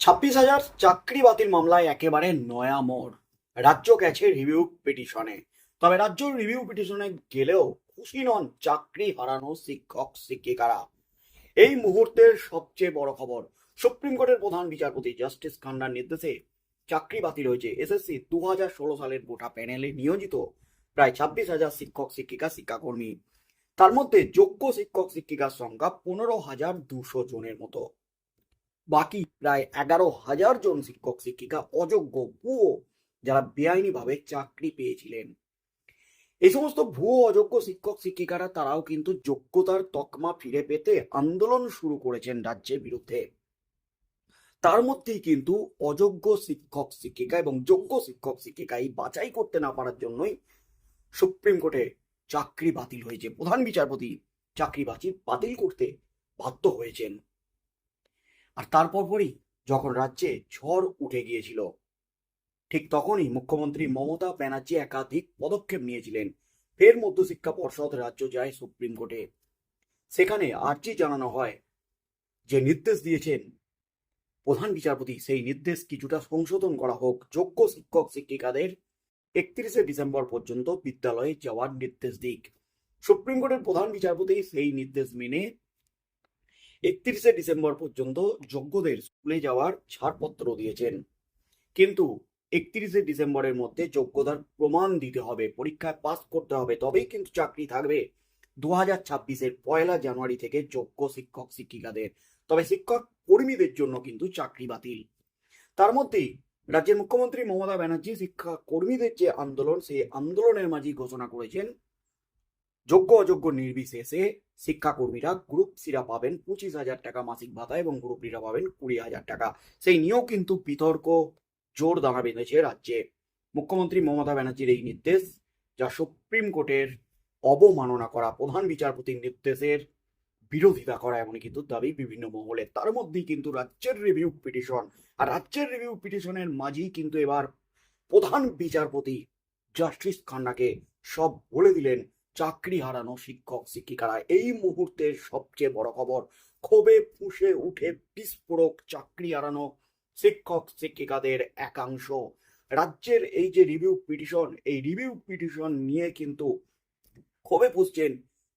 ছাব্বিশ হাজার চাকরি বাতিল মামলায় একেবারে নয়া মোড়। রাজ্য গেছে রিভিউ পিটিশনে তবে রাজ্য রিভিউ পিটিশনে গেলেও খুশি নন চাকরি হারানো শিক্ষক, শিক্ষিকারা। এই মুহূর্তের সবচেয়ে বড় খবর, সুপ্রিম কোর্টের প্রধান বিচারপতি জাস্টিস খান্নার নির্দেশে চাকরি বাতিল হয়েছে। এসএসসি দু হাজার ষোলো সালের গোটা প্যানেলে নিয়োজিত প্রায় ছাব্বিশ হাজার শিক্ষক, শিক্ষিকা, শিক্ষাকর্মী। তার মধ্যে যোগ্য শিক্ষক, শিক্ষিকার সংখ্যা পনেরো হাজার দুশো জনের মতো। বাকি প্রায় এগারো হাজার জন শিক্ষক, শিক্ষিকা, অযোগ্য ভুয়ো যারা বেআইনিভাবে চাকরি পেয়েছিলেন। এই সমস্ত ভুয়ো, অযোগ্য শিক্ষক, শিক্ষিকারা তারাও কিন্তু যোগ্যতার তকমা ফিরে পেতে আন্দোলন শুরু করেছেন রাজ্যের বিরুদ্ধে। তার মধ্যেই কিন্তু অযোগ্য শিক্ষক, শিক্ষিকা এবং যোগ্য শিক্ষক শিক্ষিকা এই বাছাই করতে না পারার জন্যই সুপ্রিম কোর্টে চাকরি বাতিল হয়েছে। প্রধান বিচারপতি চাকরি বাতিল করতে বাধ্য হয়েছেন। আর তারপর পরই যখন রাজ্যে ঝড় উঠে গিয়েছিল, ঠিক তখনই মুখ্যমন্ত্রী মমতা ব্যানার্জি একাধিক পদক্ষেপ নিয়েছিলেন। ফের মধ্যশিক্ষা পর্ষদ, রাজ্য যায় সুপ্রিম কোর্টে। সেখানে আর্জি জানানো হয় যে নির্দেশ দিয়েছেন প্রধান বিচারপতি, সেই নির্দেশ কিছুটা সংশোধন করা হোক। যোগ্য শিক্ষক, শিক্ষিকাদের একত্রিশে ডিসেম্বর পর্যন্ত বিদ্যালয়ে যাওয়ার নির্দেশ দিক। সুপ্রিম কোর্টের প্রধান বিচারপতি সেই নির্দেশ মেনে একত্রিশে ডিসেম্বর পর্যন্ত যোগ্যদের স্কুলে যাওয়ার ছাড়পত্র দিয়েছেন। কিন্তু একত্রিশে ডিসেম্বরের মধ্যে যোগ্যতার প্রমাণ দিতে হবে, পরীক্ষায় পাস করতে হবে, তবেই কিন্তু চাকরি থাকবে। দু হাজার ছাব্বিশের পয়লা জানুয়ারি থেকে যোগ্য শিক্ষক, শিক্ষিকাদের, তবে শিক্ষক কর্মীদের জন্য কিন্তু চাকরি বাতিল। তার মধ্যেই রাজ্যের মুখ্যমন্ত্রী মমতা ব্যানার্জি শিক্ষা কর্মীদের যে আন্দোলন, সেই আন্দোলনের মাঝেই ঘোষণা করেছেন যোগ্য অযোগ্য নির্বিশেষে শিক্ষাকর্মীরা গ্রুপ সিরা পাবেন পঁচিশ হাজার টাকা মাসিক ভাতা এবং গ্রুপ ডিরা পাবেন কুড়ি হাজার টাকা। সেই নিয়েও কিন্তু বিতর্ক জোর দাঁড়া বেঁধেছে রাজ্যে। মুখ্যমন্ত্রী মমতা ব্যানার্জির এই নির্দেশ, যা সুপ্রিম কোর্টের অবমাননা করা, প্রধান বিচারপতির নির্দেশের বিরোধিতা করা এমনই কিন্তু দাবি বিভিন্ন মহলে। তার মধ্যেই কিন্তু রাজ্যের রিভিউ পিটিশন আর রাজ্যের রিভিউ পিটিশনের মাঝেই কিন্তু এবার প্রধান বিচারপতি জাস্টিস খান্নাকে সব বলে দিলেন চাকরি হারানো শিক্ষক, শিক্ষিকারা এই মুহূর্তের সবচেয়ে বড় খবর। ক্ষোভে ফুঁসে উঠে বিস্ফোরক চাকরি হারানো শিক্ষক, শিক্ষিকাদের একাংশ। রাজ্যের এই যে রিভিউ পিটিশন এই রিভিউ পিটিশন নিয়ে কিন্তু ক্ষোভে ফুসছেন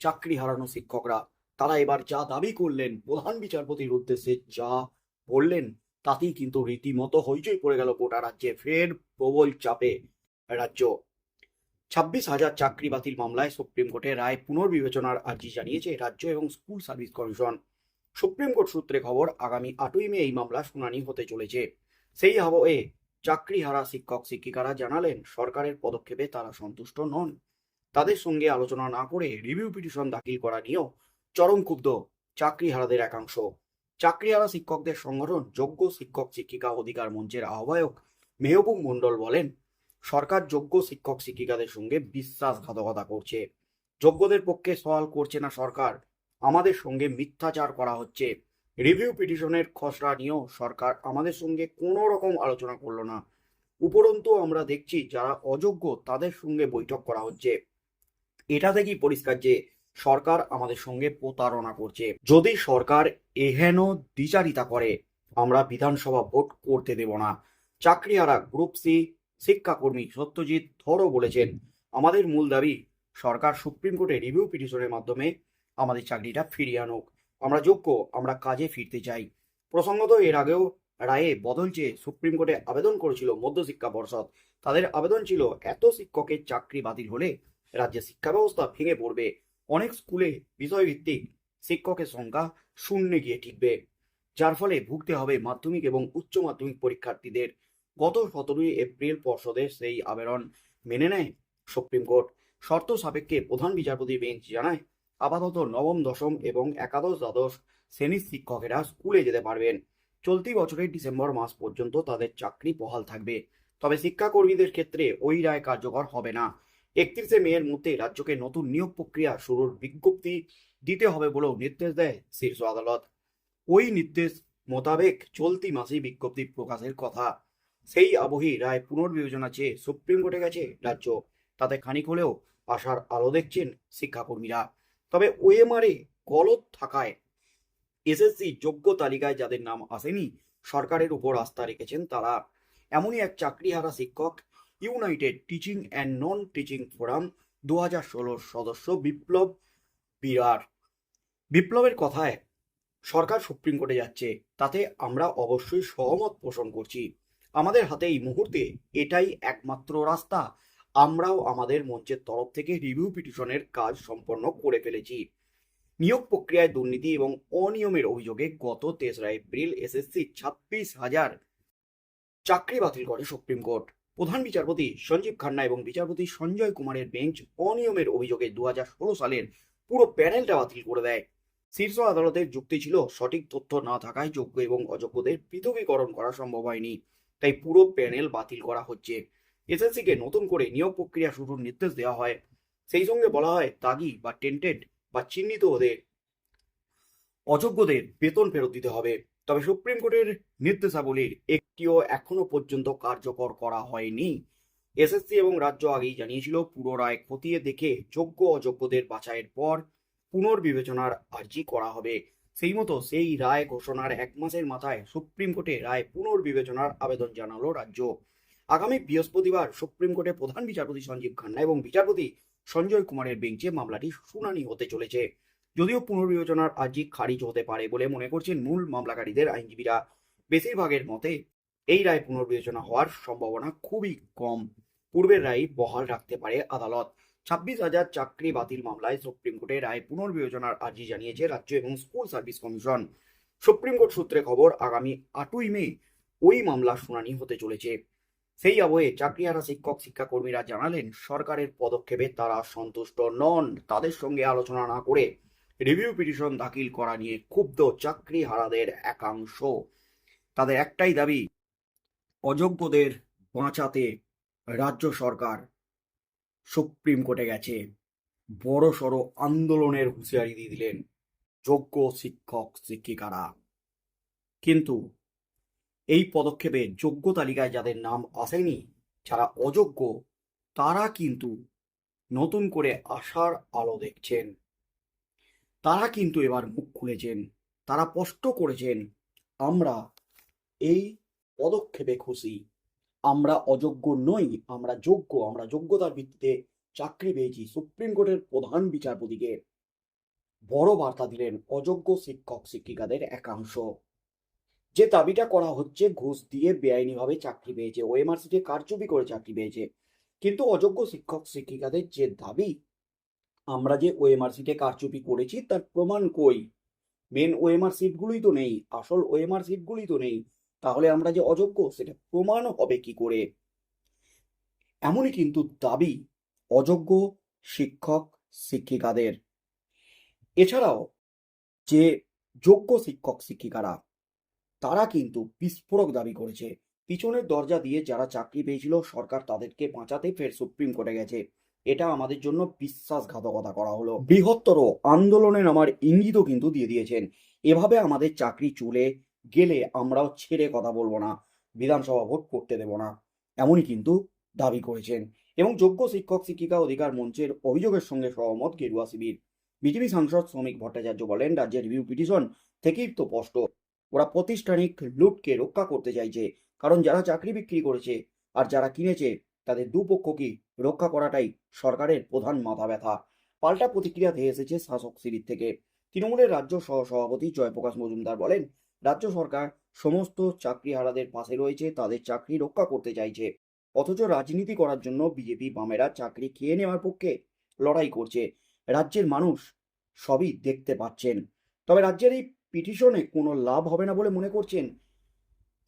চাকরি হারানো শিক্ষকরা। তারা এবার যা দাবি করলেন, প্রধান বিচারপতির উদ্দেশ্যে যা বললেন, তাতেই কিন্তু রীতিমতো হইচই পড়ে গেল গোটা রাজ্যে। ফের প্রবল চাপে রাজ্য ছাব্বিশ হাজার চাকরি বাতিল মামলায় সুপ্রিম কোর্টে রায় পুনর্বিবেচনার আর্জি জানিয়েছে রাজ্য এবং school service commission. Supreme court সূত্রে খবর, আগামী আটই মে এই মামলা শুনানি হতে চলেছে। সেই আবহে চাকরি হারা শিক্ষক শিক্ষিকারা জানালেন, সরকারের পদক্ষেপে তারা সন্তুষ্ট নন। তাদের সঙ্গে আলোচনা না করে রিভিউ পিটিশন দাখিল করা নিয়েও চরম ক্ষুব্ধ চাকরি হারাদের একাংশ। চাকরি হারা শিক্ষকদের সংগঠন যোগ্য শিক্ষক শিক্ষিকা অধিকার মঞ্চের আহ্বায়ক মেহবুব মণ্ডল বলেন সরকার যোগ্য শিক্ষক শিক্ষিকাদের সঙ্গে বিশ্বাসঘাতকতা করছে। যোগ্যদের পক্ষে সওয়াল করছে না সরকার। আমাদের সঙ্গে মিথ্যাচার করা হচ্ছে। রিভিউ পিটিশনের খসড়া নিয়েও সরকার আমাদের সঙ্গে কোনো রকম আলোচনা করল না। উপরন্তু আমরা দেখছি যারা অযোগ্য তাদের সঙ্গে বৈঠক করা হচ্ছে। এটা থেকেই পরিষ্কার যে সরকার আমাদের সঙ্গে প্রতারণা করছে। যদি সরকার এহেন দ্বিচারিতা করে, আমরা বিধানসভা ভোট করতে দেব না। চাকরিহারা গ্রুপ সি শিক্ষাকর্মী সত্যজিৎ ধরও বলেছেন, আমাদের মূল দাবি সরকার সুপ্রিম কোর্টে রিভিউ পিটিশনের মাধ্যমে আমাদের চাকরিটা ফিরিয়ে আনুক। আমরা যোগ্য, আমরা কাজে ফিরতে চাই। প্রসঙ্গত, এর আগেও রায়ে বদল চেয়ে সুপ্রিম কোর্টে আবেদন করেছিল মধ্যশিক্ষা পর্ষদ। তাদের আবেদন ছিল, এত শিক্ষকের চাকরি বাতিল হলে রাজ্যের শিক্ষা ব্যবস্থা ভেঙে পড়বে। অনেক স্কুলে বিষয়ভিত্তিক শিক্ষকের সংখ্যা শূন্যে গিয়ে টিকবে। যার ফলে ভুগতে হবে মাধ্যমিক এবং উচ্চ মাধ্যমিক পরীক্ষার্থীদের। গত সতেরোই এপ্রিল পর্ষদের সেই আবেদন মেনে নেয় সুপ্রিম কোর্ট। শর্ত সাপেক্ষে প্রধান বিচারপতি বেঞ্চ জানায়, আপাতত নবম, দশম এবং একাদশ দ্বাদশ শ্রেণির শিক্ষকেরা স্কুলে যেতে পারবেন। চলতি বছরের ডিসেম্বর মাস পর্যন্ত তাদের চাকরি বহাল থাকবে। তবে শিক্ষাকর্মীদের ক্ষেত্রে ওই রায় কার্যকর হবে না। একত্রিশে মেয়ের মধ্যে রাজ্যকে নতুন নিয়োগ প্রক্রিয়া শুরুর বিজ্ঞপ্তি দিতে হবে বলেও নির্দেশ দেয় শীর্ষ আদালত। ওই নির্দেশ মোতাবেক চলতি মাসেই বিজ্ঞপ্তি প্রকাশের কথা সেই আবহেই রায় পুনর্বিবেচনা চেয়ে সুপ্রিম কোর্টে গেছে রাজ্য। তাতে খানিক হলেও আশার আলো দেখছেন শিক্ষাকর্মীরা। তবে ওএমআরে গলত থাকায় এসএসসি যোগ্য তালিকায় যাদের নাম আসেনি, সরকারের উপর আস্থা রেখেছেন তারা। এমনই এক চাকরিহারা শিক্ষক, united teaching and non teaching forum দু হাজার ষোলোর সদস্য বিপ্লব বিরার। বিপ্লবের কথায় সরকার সুপ্রিম কোর্টে যাচ্ছে, তাতে আমরা অবশ্যই সহমত পোষণ করছি। আমাদের হাতে এই মুহূর্তে এটাই একমাত্র রাস্তা। আমরাও আমাদের মঞ্চের তরফ থেকে রিভিউ পিটিশনের কাজ সম্পন্ন করে ফেলেছি। নিয়োগ প্রক্রিয়ায় দুর্নীতি এবং অনিয়মের অভিযোগে গত তেসরা এপ্রিল এসএসসি ছাব্বিশ হাজার চাকরি বাতিল করে সুপ্রিম কোর্ট। প্রধান বিচারপতি সঞ্জীব খান্না এবং বিচারপতি সঞ্জয় কুমারের বেঞ্চ অনিয়মের অভিযোগে দু হাজার ষোলো সালের পুরো প্যানেলটা বাতিল করে দেয়। শীর্ষ আদালতের যুক্তি ছিল, সঠিক তথ্য না থাকায় যোগ্য এবং অযোগ্যদের পৃথকীকরণ করা সম্ভব হয়নি। তাই পুরো প্যানেল বাতিল করা হচ্ছে। এসএসসিকে নতুন করে নিয়োগ প্রক্রিয়া শুরুর নির্দেশ দেওয়া হয়। সেই সঙ্গে বলা হয়, দাগি বা টেন্টেড বা চিহ্নিত ওদের অযোগ্যদের বেতন ফেরত দিতে হবে। তবে সুপ্রিম কোর্টের নির্দেশাবলীর একটিও এখনও পর্যন্ত কার্যকর করা হয়নি। এসএসসি এবং রাজ্য আগেই জানিয়েছিল, পুরো রায় খতিয়ে দেখে যোগ্য অযোগ্যদের বাছাইয়ের পর পুনর্বিবেচনার আর্জি করা হবে। সেই মতো সেই রায় ঘোষণার এক মাসের মাথায় সুপ্রিম কোর্টে রায় পুনর্বিবেচনার আবেদন জানালো রাজ্য। আগামী বৃহস্পতিবার সুপ্রিম কোর্টের প্রধান বিচারপতি সঞ্জীব খান্না এবং বিচারপতি সঞ্জয় কুমারের বেঞ্চে মামলাটি শুনানি হতে চলেছে। যদিও পুনর্বিবেচনার আর্জি খারিজ হতে পারে বলে মনে করছেন মূল মামলাকারীদের আইনজীবীরা, বেশিরভাগের মতে এই রায় পুনর্বিবেচনা হওয়ার সম্ভাবনা খুবই কম। পূর্বের রায় বহাল রাখতে পারে আদালত। ছাব্বিশ হাজার চাকরি বাতিল মামলায় সুপ্রিম কোর্টে রায় পুনর্বিবেচনার আর্জি জানিয়েছে রাজ্য এবং school service commission. Supreme court সূত্রে খবর, আগামী আটই মে ওই মামলা শুনানি হতে চলেছে। সেই আবহে চাকরিহারা শিক্ষক, শিক্ষাকর্মীরা জানালেন, সরকারের পদক্ষেপে তারা সন্তুষ্ট নন। তাদের সঙ্গে আলোচনা না করে রিভিউ পিটিশন দাখিল করা নিয়ে ক্ষুব্ধ চাকরিহারাদের একাংশ। তাদের একটাই দাবি, অযোগ্যদের বাঁচাতে রাজ্য সরকার সুপ্রিম কোর্টে গেছে। বড় সড়ো আন্দোলনের হুঁশিয়ারি দিয়ে দিলেন যোগ্য শিক্ষক, শিক্ষিকারা। কিন্তু এই পদক্ষেপে যোগ্য তালিকায় যাদের নাম আসেনি, যারা অযোগ্য, তারা কিন্তু নতুন করে আশার আলো দেখছেন। তারা কিন্তু এবার মুখ খুলেছেন, তারা স্পষ্ট করেছেন, আমরা এই পদক্ষেপে খুশি। আমরা অযোগ্য নই, আমরা যোগ্য, আমরা যোগ্যতার ভিত্তিতে চাকরি পেয়েছি, সুপ্রিম কোর্টের প্রধান বিচারপতিকে। বড় বার্তা দিলেন অযোগ্য শিক্ষক, শিক্ষিকাদের একাংশ। যে দাবিটা করা হচ্ছে, ঘুষ দিয়ে বেআইনিভাবে চাকরি পেয়েছে ওএমআরসিতে কারচুপি করে চাকরি পেয়েছে। কিন্তু অযোগ্য শিক্ষক, শিক্ষিকাদের যে দাবি, আমরা যে ওএমআরসিতে কারচুপি করেছি, তার প্রমাণ কই? মেন ওএমআর সিটগুলোই তো নেই, আসল ওএমআর সিটগুলোই তো নেই। তাহলে আমরা যে অযোগ্য, সেটা প্রমাণ হবে কি করে? এমনই কিন্তু দাবি অযোগ্য শিক্ষক, শিক্ষিকাদের। এছাড়াও যে যোগ্য শিক্ষক, শিক্ষিকারা, তারা কিন্তু বিস্ফোরক দাবি করেছে। পিছনের দরজা দিয়ে যারা চাকরি পেয়েছিল, সরকার তাদেরকে বাঁচাতে ফের সুপ্রিম কোর্টে গেছে। এটা আমাদের জন্য বিশ্বাসঘাতকতা করা হলো। বৃহত্তর আন্দোলনের আমার ইঙ্গিতও কিন্তু দিয়ে দিয়েছেন। এভাবে আমাদের চাকরি চলে গেলে আমরাও ছেড়ে কথা বলব না, বিধানসভা ভোট করতে দেব না, এমনই কিন্তু দাবি করেছেন। এবং যোগ্য শিক্ষক, শিক্ষিকা অধিকার মঞ্চের অভিযোগের সঙ্গে সহমত গেরুয়া শিবির। বিজেপি সাংসদ শ্রমিক ভট্টাচার্য বলেন, রাজ্যের রিভিউ পিটিশন থেকেই তো স্পষ্ট, ওরা প্রাতিষ্ঠানিক লুটকে রক্ষা করতে চাইছে, কারণ যারা চাকরি বিক্রি করেছে আর যারা কিনেছে, তাদের দুপক্ষকে রক্ষা করাটাই সরকারের প্রধান মাথা ব্যথা। পাল্টা প্রতিক্রিয়া ধেয়ে এসেছে শাসক শিবির থেকে। তৃণমূলের রাজ্য সহ সভাপতি জয়প্রকাশ মজুমদার বলেন রাজ্য সরকার সমস্ত চাকরিহারাদের পাশে রয়েছে, তাদের চাকরি রক্ষা করতে চাইছে। অথচ রাজনীতি করার জন্য বিজেপি বামেরা চাকরি খেয়ে নেওয়ার পক্ষে লড়াই করছে। রাজ্যের মানুষ সবই দেখতে পাচ্ছেন। তবে রাজ্যের এই পিটিশনে কোনো লাভ হবে না বলে মনে করছেন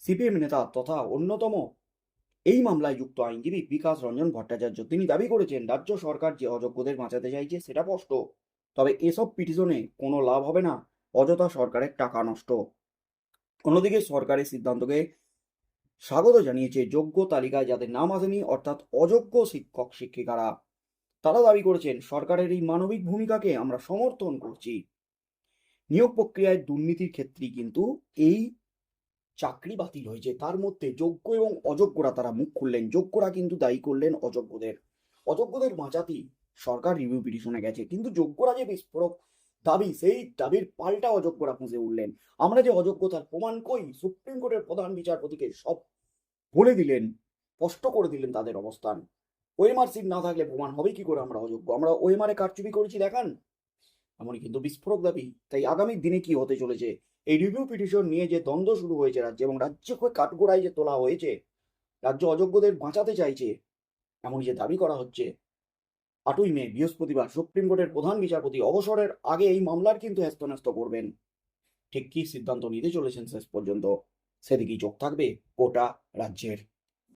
সিপিএম নেতা তথা অন্যতম এই মামলায় যুক্ত আইনজীবী বিকাশ রঞ্জন ভট্টাচার্য। তিনি দাবি করেছেন, রাজ্য সরকার যে অযোগ্যদের বাঁচাতে চাইছে সেটা স্পষ্ট। তবে এসব পিটিশনে কোনো লাভ হবে না, অযথা সরকারের টাকা নষ্ট। অন্যদিকে সরকারের সিদ্ধান্তকে স্বাগত জানিয়েছে যোগ্য তালিকায় যাদের নাম আসেনি, অর্থাৎ অযোগ্য শিক্ষক শিক্ষিকারা। তারা দাবি করেছেন, সরকারের এই মানবিক ভূমিকাকে আমরা সমর্থন করছি। নিয়োগ প্রক্রিয়ায় দুর্নীতির ক্ষেত্রে কিন্তু এই চাকরি বাতিল হয়েছে। তার মধ্যে যোগ্য এবং অযোগ্যরা তারা মুখ খুললেন। যোগ্যরা কিন্তু দায়ী করলেন অযোগ্যদের। অযোগ্যদের বাঁচাতেই সরকার রিভিউ পিটিশনে গেছে। কিন্তু যোগ্যরা যে বিস্ফোরক দাবি, সেই দাবির পাল্টা অযোগ্যরা পুঁজে উঠলেন। আমরা যে অযোগ্য তার প্রমাণ কই, সুপ্রিম কোর্টের প্রধান বিচারপতিকে সব বলে দিলেন, স্পষ্ট করে দিলেন তাদের অবস্থান। ওএমআর সিট না থাকলে প্রমাণ হবে কি করে আমরা অযোগ্য? আমরা ওএমআর এ কারচুপি করেছি, দেখান। এমনই কিন্তু বিস্ফোরক দাবি। তাই আগামী দিনে কি হতে চলেছে? এই রিভিউ পিটিশন নিয়ে যে দ্বন্দ্ব শুরু হয়েছে রাজ্যে এবং রাজ্যে কাঠগোড়ায় যে তোলা হয়েছে, রাজ্য অযোগ্যদের বাঁচাতে চাইছে, এমনই যে দাবি করা হচ্ছে। আটই মে বৃহস্পতিবার সুপ্রিম কোর্টের প্রধান বিচারপতি অবসরের আগে এই মামলার কিন্তু হ্যাস্তন্যস্ত করবেন। ঠিক কি সিদ্ধান্ত নিতে চলেছেন শেষ পর্যন্ত? সেদিকেই চোখ থাকবে গোটা রাজ্যের।